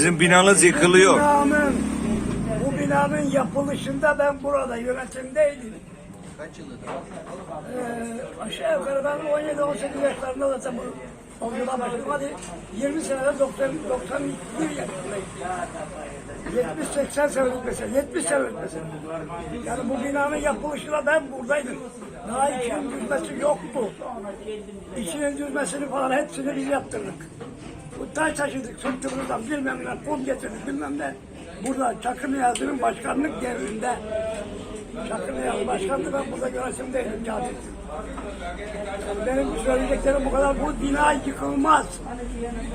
Sizin binanız yıkılıyor. Binanın, bu binanın yapılışında ben burada yönetimdeydim. Kaç yıldır? Ee, aşağı yukarı ben 17-18 yaşlarında zaten bu okulda başladım. Hadi 20 senede 90, 91 yaşındayım. 70-80 senelik mesela, 70 senelik mesela. Yani bu binanın yapılışında ben buradaydım. Daha içinin düzmesi yoktu. İçinin düzmesini falan hepsini biz yaptırdık. Taş taşıdık sırtımızdan bilmem ne, kum getirdik bilmem ne. Burada Çakır Niyazi'nin başkanlık devrinde Çakır Niyazi başkandı ben burada yönetimdeydim katip. Benim söyleyeceklerim bu kadar. Bu bina yıkılmaz.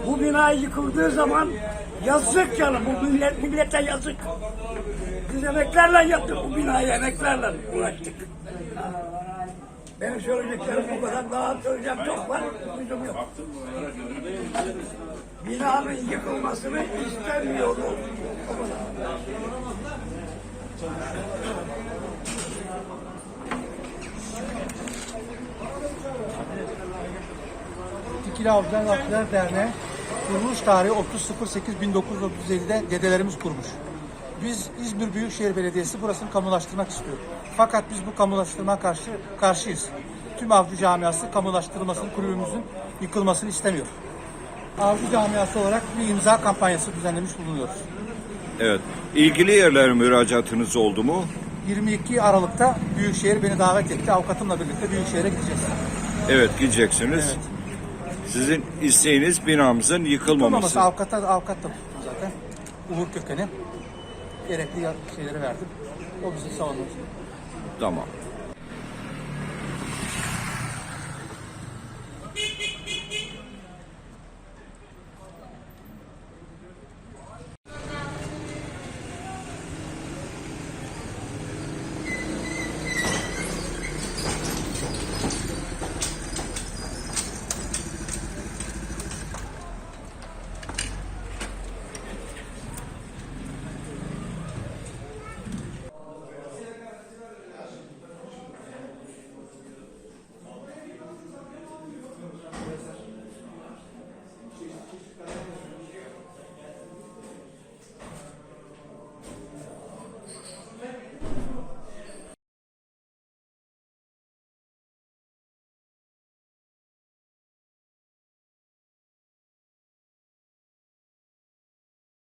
Bu bina yıkıldığı zaman yazık yani bu millet, millete yazık. Biz emeklerle yaptık bu binayı emeklerle uğraştık. Benim söyleyeceklerim bu kadar. Daha söyleyeceğim çok var. Lüzum yok. Binanın yıkılmasını istemiyorum. O kadar. İkili Avcılar Vakıflar Derneği kuruluş tarihi 30.08.1937'de dedelerimiz kurmuş. Biz İzmir Büyükşehir Belediyesi burasını kamulaştırmak istiyor. Fakat biz bu kamulaştırma karşı karşıyız. Tüm avcı camiası kamulaştırılmasını, kulübümüzün yıkılmasını istemiyor. Avcı camiası olarak bir imza kampanyası düzenlemiş bulunuyoruz. Evet. İlgili yerlere müracaatınız oldu mu? 22 Aralık'ta Büyükşehir beni davet etti. Avukatımla birlikte Büyükşehir'e gideceğiz. Evet gideceksiniz. Evet. Sizin isteğiniz binamızın yıkılmaması. Olmaması avukata, avukat da tuttum zaten. Uğur Köken'i. Gerekli şeyleri verdim. O bizi savunur. Tamam.